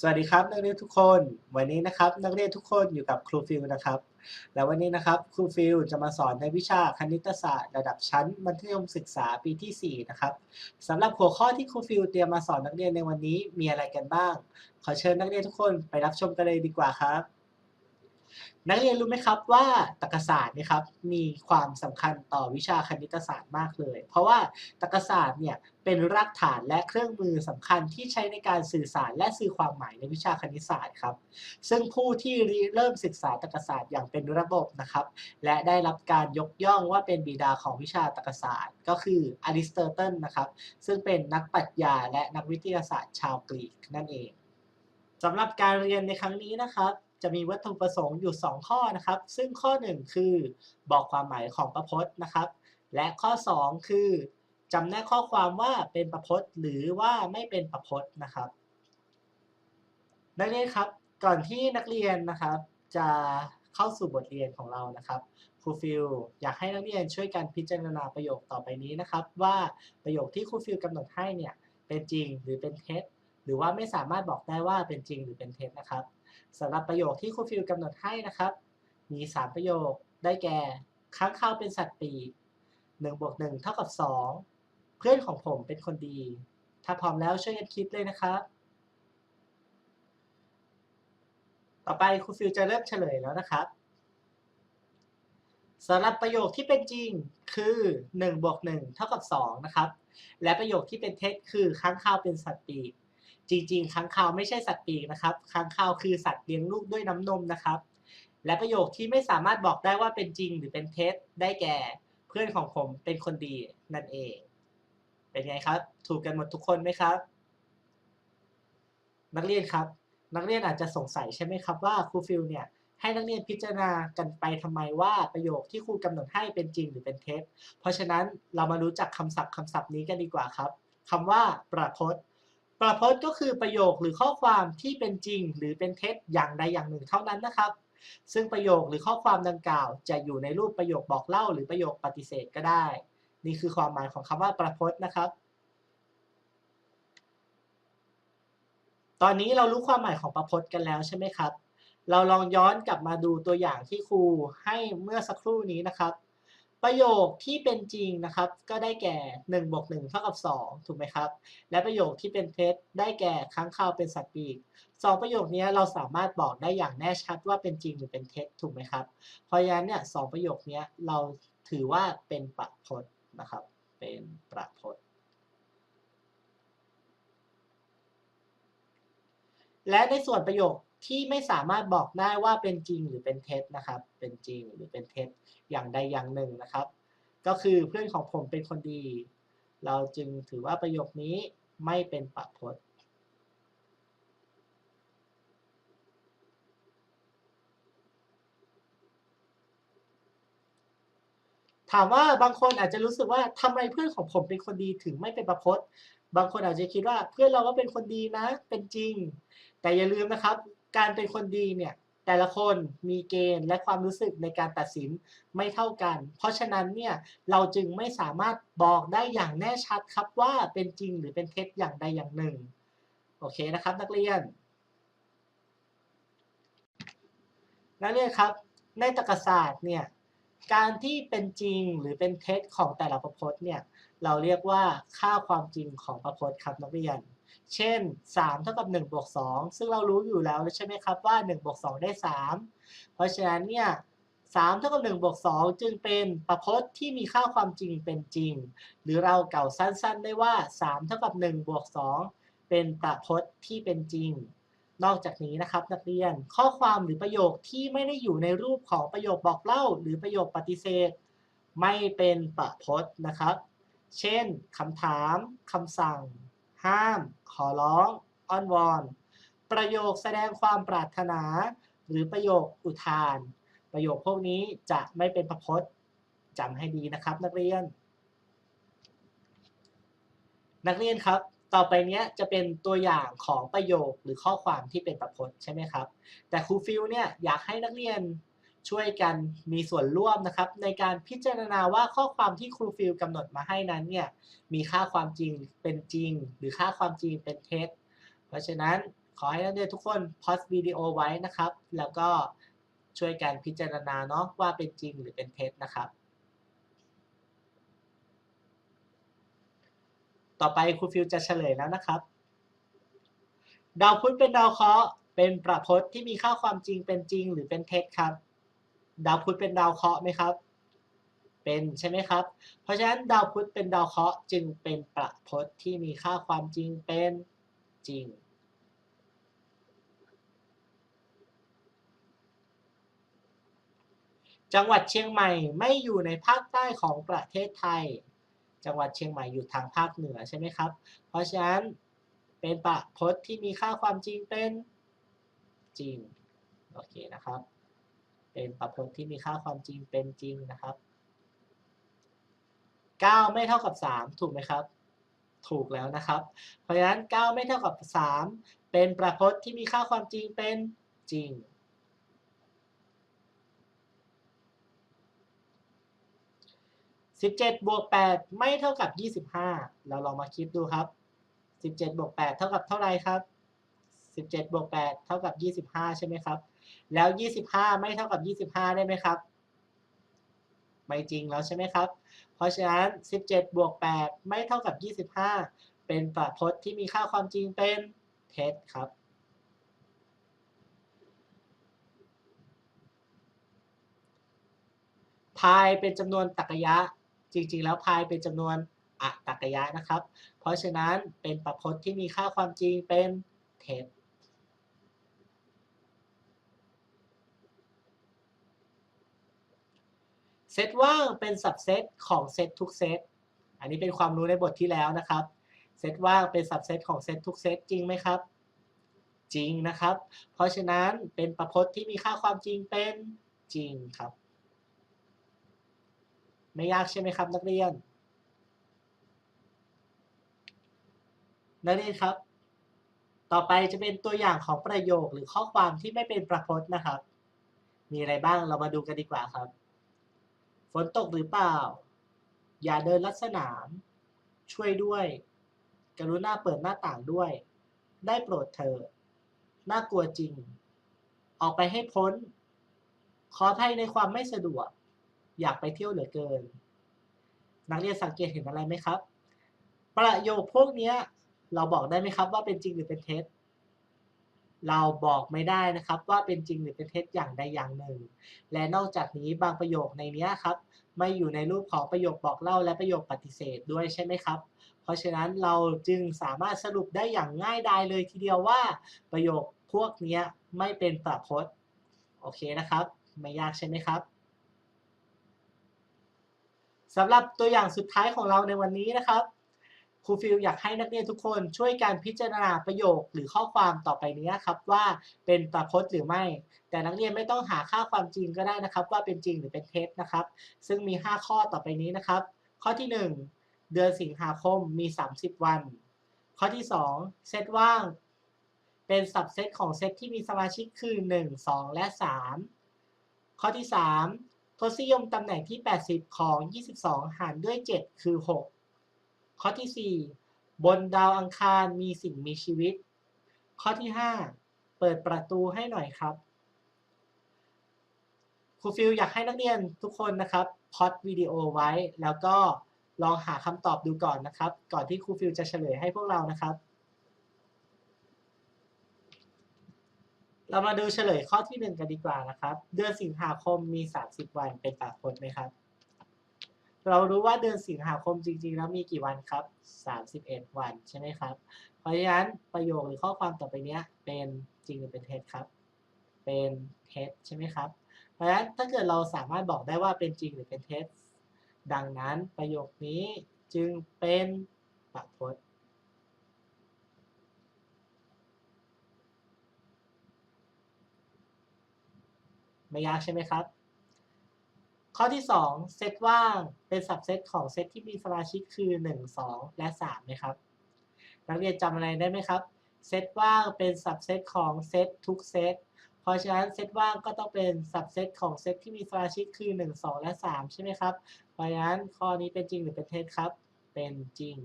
สวัสดีครับนักเรียนทุกคน วันนี้นะครับนักเรียนทุกคนอยู่กับครูฟิลนะครับแล้ววันนี้นะครับครูฟิลจะมาสอนในวิชาคณิตศาสตร์ ระดับชั้นมัธยมศึกษาปีที่ 4 นะครับสำหรับหัวข้อที่ครูฟิลเตรียมมาสอนนักเรียนในวันนี้มีอะไรกันบ้าง ขอเชิญนักเรียนทุกคนไปรับชมกันเลยดีกว่าครับ นักเรียนรู้ไหมครับว่าตรรกศาสตร์นะครับมีความสำคัญต่อวิชาคณิตศาสตร์มากเลย เพราะว่าตรรกศาสตร์เนี่ยเป็นรากฐานและเครื่องมือสำคัญที่ใช้ในการสื่อสารและสื่อความหมายในวิชาคณิตศาสตร์ครับ ซึ่งผู้ที่เริ่มศึกษาตรรกศาสตร์อย่างเป็นระบบนะครับ และได้รับการยกย่องว่าเป็นบิดาของวิชาตรรกศาสตร์ ก็คืออริสโตเติลนะครับซึ่งเป็นนักปรัชญาและนักวิทยาศาสตร์ชาวกรีกนั่นเองสำหรับการเรียนในครั้งนี้นะครับ จะมีวัตถุประสงค์อยู่ 2 ข้อนะครับ ซึ่งข้อ 1 คือบอกความหมายของประพจน์นะครับ และข้อ 2 คือจำแนกข้อความว่าเป็นประพจน์หรือว่าไม่เป็นประพจน์นะครับนักเรียนครับก่อนที่นักเรียนนะครับ จะเข้าสู่บทเรียนของเรานะครับครูฟิลอยากให้นักเรียนช่วยกันพิจารณาประโยคต่อไปนี้นะครับ ว่าประโยคที่ครูฟิลกำหนดให้เนี่ยเป็นจริงหรือเป็นเท็จ หรือว่าไม่สามารถบอกได้ว่าเป็นจริงหรือเป็นเท็จนะครับสำหรับประโยคที่ครูฟิลกำหนดให้นะครับ มี 3 ประโยคได้แก่ค้างคาวเป็นสัตว์ปีก1บวก1เท่ากับ 2 เพื่อนของผมเป็นคนดี ถ้าพร้อมแล้วช่วยกันคิดเลยนะครับ ต่อไปครูฟิลจะเริ่มเฉลยแล้วนะครับสำหรับประโยคที่เป็นจริงคือ1บวก1เท่ากับ2นะครับ และประโยคที่เป็นเท็จคือค้างคาวเป็นสัตว์ปีก จริงๆค้างคาวไม่ใช่สัตว์ปีกนะครับค้างคาวคือสัตว์เลี้ยงลูกด้วยน้ำนมนะครับ และประโยคที่ไม่สามารถบอกได้ว่าเป็นจริงหรือเป็นเท็จได้แก่ เพื่อนของผมเป็นคนดีนั่นเอง เป็นไงครับ ถูกกันหมดทุกคนไหมครับ นักเรียนครับ นักเรียนอาจจะสงสัยใช่ไหมครับว่าครูฟิลเนี่ยให้นักเรียนพิจารณากันไปทำไมว่าประโยคที่ครูกำหนดให้เป็นจริงหรือเป็นเท็จ เพราะฉะนั้นเรามารู้จักคำศัพท์คำศัพท์นี้กันดีกว่าครับคำว่าประพจน์ ประพจน์ก็คือประโยคหรือข้อความที่เป็นจริง หรือเป็นเท็จอย่างใดอย่างหนึ่งเท่านั้นนะครับ ซึ่งประโยคหรือข้อความดังกล่าว จะอยู่ในรูปประโยคบอกเล่า หรือประโยคปฏิเสธก็ได้ นี่คือความหมายของคำว่าประพจน์นะครับ ตอนนี้เรารู้ความหมายของประพจน์กันแล้วใช่ไหมครับ เราลองย้อนกลับมาดูตัวอย่างที่ครูให้เมื่อสักครู่นี้นะครับ ประโยคที่เป็นจริงนะครับ ก็ได้แก่1บวก1เท่ากับ2ถูกไหมครับ และประโยคที่เป็นเท็จได้แก่ค้างคาวเป็นสัตว์ปีกสองประโยคนี้เราสามารถบอกได้อย่างแน่ชัดว่าเป็นจริงหรือเป็นเท็จถูกไหมครับ เพราะฉะนั้นเนี่ยสองประโยคนี้เราถือว่าเป็นประพจน์นะครับ เป็นประพจน์ และในส่วนประโยค ที่ไม่สามารถบอกได้ว่าเป็นจริงหรือเป็นเท็จนะครับ เป็นจริงหรือเป็นเท็จอย่างใดอย่างหนึ่งนะครับ ก็คือเพื่อนของผมเป็นคนดี เราจึงถือว่าประโยคนี้ไม่เป็นประพจน์ถามว่าบางคนอาจจะรู้สึกว่าทำไมเพื่อนของผมเป็นคนดีถึงไม่เป็นประพจน์ บางคนอาจจะคิดว่าเพื่อนเราก็เป็นคนดีนะ เป็นจริง แต่อย่าลืมนะครับ การเป็นคนดีเนี่ยแต่ละคนมีเกณฑ์และความรู้สึกในการตัดสินไม่เท่ากัน เพราะฉะนั้นเนี่ยเราจึงไม่สามารถบอกได้อย่างแน่ชัดครับว่าเป็นจริงหรือเป็นเท็จอย่างใดอย่างหนึ่ง โอเคนะครับนักเรียน นักเรียนครับ ในตรรกศาสตร์เนี่ยการที่เป็นจริงหรือเป็นเท็จของแต่ละประพจน์เนี่ยเราเรียกว่าค่าความจริงของประพจน์ครับนักเรียน เช่น 3 เท่ากับ1บวก2ซึ่งเรารู้อยู่แล้วใช่ไหมครับว่า1บวก2ได้ 3 เพราะฉะนั้นเนี่ย3เท่ากับ1บวก2จึงเป็นประพจน์ที่มีค่าความจริงเป็นจริง หรือเราเก่าสั้นๆ ได้ว่า 3 เท่ากับ1บวก2เป็นประพจน์ที่เป็นจริง นอกจากนี้นะครับนักเรียนข้อความหรือประโยคที่ไม่ได้อยู่ในรูปของประโยคบอกเล่า หรือประโยคปฏิเสธ ไม่เป็นประพจน์นะครับ เช่นคำถามคำสั่ง ห้าม ขอร้อง อ้อนวอน ประโยคแสดงความปรารถนา หรือประโยคอุทาน ประโยคพวกนี้จะไม่เป็นประพจน์จำให้ดีนะครับนักเรียน นักเรียนครับ ต่อไปนี้จะเป็นตัวอย่างของประโยคหรือข้อความที่เป็นประพจน์ใช่ไหมครับ แต่ครูฟิลเนี่ยอยากให้นักเรียน ช่วยกันมีส่วนร่วมนะครับในการพิจารณาว่าข้อความที่ครูฟิลกำหนดมาให้นั้นเนี่ยมีค่าความจริงเป็นจริง หรือค่าความจริงเป็นเท็จ เพราะฉะนั้นขอให้นักเรียนทุกคนพอสวิดีโอไว้นะครับ แล้วก็ช่วยกันพิจารณาเนาะว่าเป็นจริงหรือเป็นเท็จนะครับ ต่อไปครูฟิวจะเฉลยแล้วนะครับ ดาวพุธเป็นดาวเคราะห์เป็นประพจน์ที่มีค่าความจริงเป็นจริงหรือเป็นเท็จครับ ดาวพุธเป็นดาวเคราะห์ไหมครับ เป็นใช่ไหมครับ เพราะฉะนั้นดาวพุธเป็นดาวเคราะห์จึงเป็นประพจน์ที่มีค่าความจริงเป็นจริงจังหวัดเชียงใหม่ไม่อยู่ในภาคใต้ของประเทศไทย จังหวัดเชียงใหม่อยู่ทางภาคเหนือใช่ไหมครับ เพราะฉะนั้นเป็นประพจน์ที่มีค่าความจริงเป็นจริง โอเคนะครับ เป็นประพจน์ที่มีค่าความจริงเป็นจริงนะครับ 9 ไม่เท่ากับ 3 ถูกไหมครับ ถูกแล้วนะครับ เพราะฉะนั้น 9 ไม่เท่ากับ 3 เป็นประพจน์ที่มีค่าความจริงเป็นจริง17บวก8ไม่เท่ากับ25เราลองมาคิดดูครับ17บวก8เท่ากับเท่าไรครับ 17บวก8เท่ากับ 25 ใช่ไหมครับ แล้ว 25 ไม่เท่ากับ 25 ได้ไหมครับ ไม่จริงแล้วใช่ไหมครับ เพราะฉะนั้น 17บวก8ไม่เท่ากับ 25 เป็นประพจน์ที่มีค่าความจริงเป็นเท็จครับพายเป็นจำนวนตรรกะยะ จริงๆ แล้วพายเป็นจำนวนอะตรรกะยะนะครับ เพราะฉะนั้นเป็นประพจน์ที่มีค่าความจริงเป็นเท็จ เซตว่างเป็นสับเซตของเซตทุกเซต อันนี้เป็นความรู้ในบทที่แล้วนะครับ เซตว่างเป็นสับเซตของเซตทุกเซตจริงไหมครับ จริงนะครับ เพราะฉะนั้นเป็นประพจน์ที่มีค่าความจริงเป็นจริงครับ ไม่ยากใช่ไหมครับนักเรียน นักเรียนครับ ต่อไปจะเป็นตัวอย่างของประโยคหรือข้อความที่ไม่เป็นประพจน์นะครับ มีอะไรบ้างเรามาดูกันดีกว่าครับ นตกหรือเปล่า อย่าเดินลัดสนาม ช่วยด้วย กรุณาเปิดหน้าต่างด้วย ได้โปรดเธอน่ากลัวจริง ออกไปให้พ้น ขออภัยในความไม่สะดวก อยากไปเที่ยวเหลือเกิน นักเรียนสังเกตเห็นอะไรไหมครับ ประโยคพวกนี้เราบอกได้ไหมครับว่าเป็นจริงหรือเป็นเท็จ เราบอกไม่ได้นะครับ ว่าเป็นจริงหรือเป็นเท็จอย่างใดอย่างหนึ่ง และนอกจากนี้บางประโยคในนี้ครับไม่อยู่ในรูปของประโยคบอกเล่าและประโยคปฏิเสธด้วยใช่ไหมครับ เพราะฉะนั้นเราจึงสามารถสรุปได้อย่างง่ายดายเลยทีเดียวว่า ประโยคพวกนี้ไม่เป็นประพจน์โอเคนะครับ ไม่ยากใช่ไหมครับสำหรับตัวอย่างสุดท้ายของเราในวันนี้นะครับ ครูฟิลอยากให้นักเรียนทุกคนช่วยการพิจารณาประโยคหรือข้อความต่อไปนี้ครับว่าเป็นประพจน์หรือไม่ แต่นักเรียนไม่ต้องหาค่าความจริงก็ได้นะครับ ว่าเป็นจริงหรือเป็นเท็จนะครับ ซึ่งมี 5 ข้อต่อไปนี้นะครับ ข้อที่ 1 เดือนสิงหาคมมี 30 วัน ข้อที่ 2 เซตว่าง เป็นสับเซตของเซตที่มีสมาชิกคือ 1 2 และ 3 ข้อที่ 3ทศนิยมตำแหน่งที่ 80 ของ 22 หารด้วย 7 คือ 6 ข้อที่ 4 บนดาวอังคารมีสิ่งมีชีวิต ข้อที่ 5 เปิดประตูให้หน่อยครับครูฟิลอยากให้นักเรียนทุกคนนะครับพอดวิดีโอไว้ แล้วก็ลองหาคำตอบดูก่อนนะครับ ก่อนที่ครูฟิลจะเฉลยให้พวกเรานะครับ เรามาดูเฉลยข้อที่ 1 กันดีกว่านะครับ เดือนสิงหาคมมี 30 วันเป็นปากฏไหมครับ เรารู้ว่าเดือนสิงหาคมจริงๆ แล้วมีกี่วันครับ 31 วันใช่ไหมครับ เพราะฉะนั้นประโยคหรือข้อความต่อไปนี้เป็นจริงหรือเป็นเท็จครับ เป็นเท็จใช่ไหมครับ เพราะฉะนั้นถ้าเกิดเราสามารถบอกได้ว่าเป็นจริงหรือเป็นเท็จ ดังนั้นประโยคนี้จึงเป็นประพจน์ไม่ยากใช่ไหมครับ ข้อที่ 2 เซตว่างเป็นสับเซตของเซตที่มีสมาชิกคือ 1 2 และ 3นะครับ นักเรียนจำอะไรได้ไหมครับ เซตว่างเป็นสับเซตของเซตทุกเซต เพราะฉะนั้นเซตว่างก็ต้องเป็นสับเซตของเซตที่มีสมาชิกคือ 1 2 และ 3 ใช่ไหมครับ เพราะฉะนั้นข้อนี้เป็นจริงหรือเป็นเท็จครับ เป็นจริง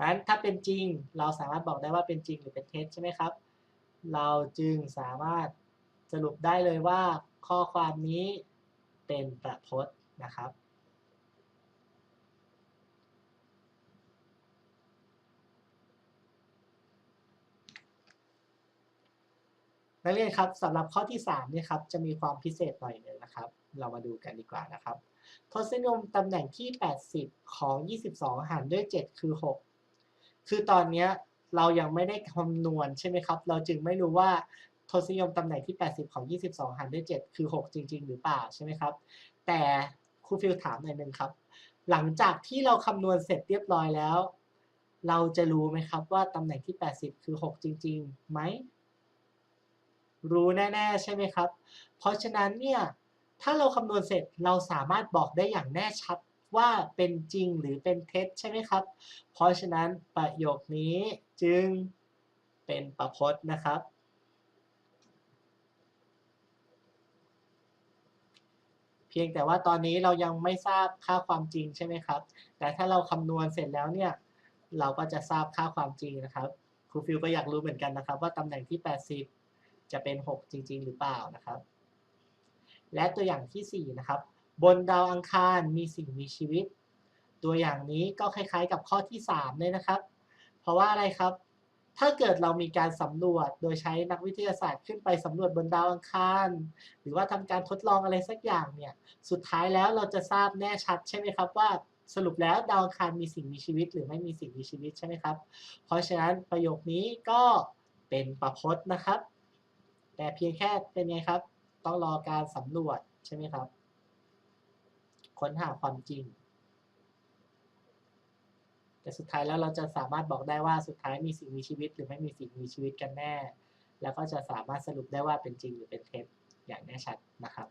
งั้นถ้าเป็นจริงเราสามารถบอกได้ว่าเป็นจริงหรือเป็นเท็จใช่ไหมครับ เราจึงสามารถสรุปได้เลยว่า ข้อความนี้เป็นประพจน์นะครับ นักเรียนครับสำหรับข้อที่3เนี่ยครับจะมีความพิเศษหน่อยนึงนะครับ เรามาดูกันดีกว่านะครับ ทศนิยมตำแหน่งที่ 80 ของ 22 หารด้วย 7 คือ 6 คือตอนนี้เรายังไม่ได้คำนวณใช่ไหมครับ เราจึงไม่รู้ว่า ทศนิยมตำแหน่งที่ 80 ของ 22 หารด้วย 7 คือ 6 จริง ๆ หรือเปล่าใช่ไหมครับ แต่ครูฟิลถามหน่อยหนึ่งครับ หลังจากที่เราคำนวณเสร็จเรียบร้อยแล้ว เราจะรู้ไหมครับว่าตำแหน่งที่ 80 คือ 6 จริงๆไหม รู้แน่ๆ ใช่ไหมครับ เพราะฉะนั้นเนี่ย ถ้าเราคำนวณเสร็จเราสามารถบอกได้อย่างแน่ชัดว่าเป็นจริงหรือเป็นเท็จใช่ไหมครับ เพราะฉะนั้นประโยคนี้จึงเป็นประพจน์นะครับ เพียงแต่ว่าตอนนี้เรายังไม่ทราบค่าความจริงใช่ไหมครับ แต่ถ้าเราคำนวณเสร็จแล้วเนี่ย เราก็จะทราบค่าความจริงนะครับ ครูฟิลก็อยากรู้เหมือนกันนะครับ ว่าตำแหน่งที่ 80 จะเป็น 6 จริง ๆ หรือเปล่านะครับ และตัวอย่างที่ 4 นะครับ บนดาวอังคารมีสิ่งมีชีวิต ตัวอย่างนี้ก็คล้ายๆ กับข้อที่ 3 เลยนะครับ เพราะว่าอะไรครับ ถ้าเกิดเรามีการสำรวจโดยใช้นักวิทยาศาสตร์ขึ้นไปสำรวจบนดาวอังคาร หรือว่าทำการทดลองอะไรสักอย่างเนี่ย สุดท้ายแล้วเราจะทราบแน่ชัดใช่ไหมครับว่าสรุปแล้วดาวอังคารมีสิ่งมีชีวิตหรือไม่มีสิ่งมีชีวิตใช่ไหมครับ เพราะฉะนั้นประโยคนี้ก็เป็นประพจน์นะครับ แต่เพียงแค่เป็นไงครับ ต้องรอการสำรวจใช่ไหมครับ ค้นหาความจริง แต่สุดท้ายแล้วเราจะสามารถบอกได้ว่าสุดท้ายมีสิ่งมีชีวิต หรือไม่มีสิ่งมีชีวิตกันแน่ แล้วก็จะสามารถสรุปได้ว่าเป็นจริงหรือเป็นเท็จอย่างแน่ชัดนะครับ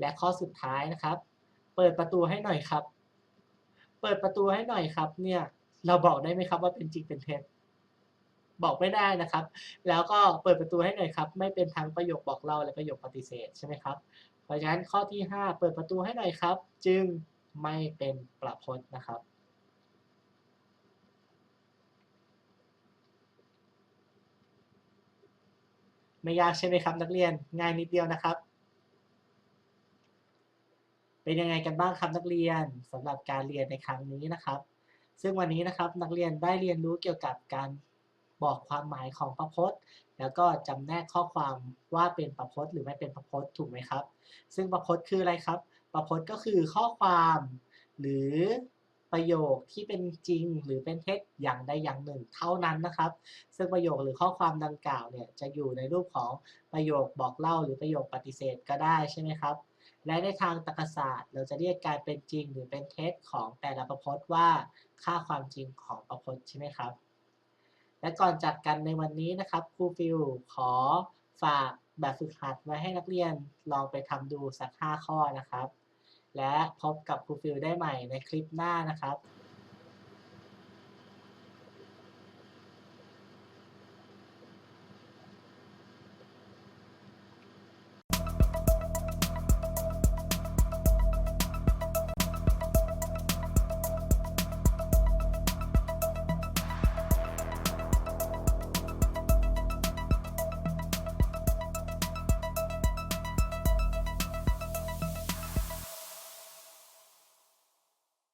และข้อสุดท้ายนะครับ เปิดประตูให้หน่อยครับ เปิดประตูให้หน่อยครับ เนี่ยเราบอกได้ไหมครับว่าเป็นจริงเป็นเท็จบอกไม่ได้นะครับ แล้วก็เปิดประตูให้หน่อยครับ ไม่เป็นทั้งประโยคบอกเล่าและประโยคปฏิเสธใช่ไหมครับ เพราะฉะนั้นข้อที่ 5 เปิดประตูให้หน่อยครับ จึงไม่เป็นประพจน์นะครับ ไม่ยากใช่ไหมครับ นักเรียนง่ายนิดเดียวนะครับ เป็นยังไงกันบ้างครับนักเรียนสำหรับการเรียนในครั้งนี้นะครับ ซึ่งวันนี้นะครับนักเรียนได้เรียนรู้เกี่ยวกับการบอกความหมายของประพจน์ แล้วก็จำแนกข้อความว่าเป็นประพจน์หรือไม่เป็นประพจน์ถูกไหมครับ ซึ่งประพจน์คืออะไรครับ ประพจน์ก็คือข้อความ หรือ ประโยคที่เป็นจริงหรือเป็นเท็จอย่างใดอย่างหนึ่งเท่านั้นนะครับ ซึ่งประโยคหรือข้อความดังกล่าวเนี่ยจะอยู่ในรูปของประโยคบอกเล่าหรือประโยคปฏิเสธก็ได้ใช่ไหมครับ และในทางตรรกศาสตร์ เราจะเรียกการเป็นจริงหรือเป็นเท็จของแต่ละประพจน์ว่าค่าความจริงของประพจน์ใช่ไหมครับ และก่อนจากกันในวันนี้นะครับครูฟิลขอฝากแบบฝึกหัดไว้ให้นักเรียนลองไปทำดูสัก 5 ข้อนะครับ และพบกับครูฟิลได้ใหม่ในคลิปหน้านะครับ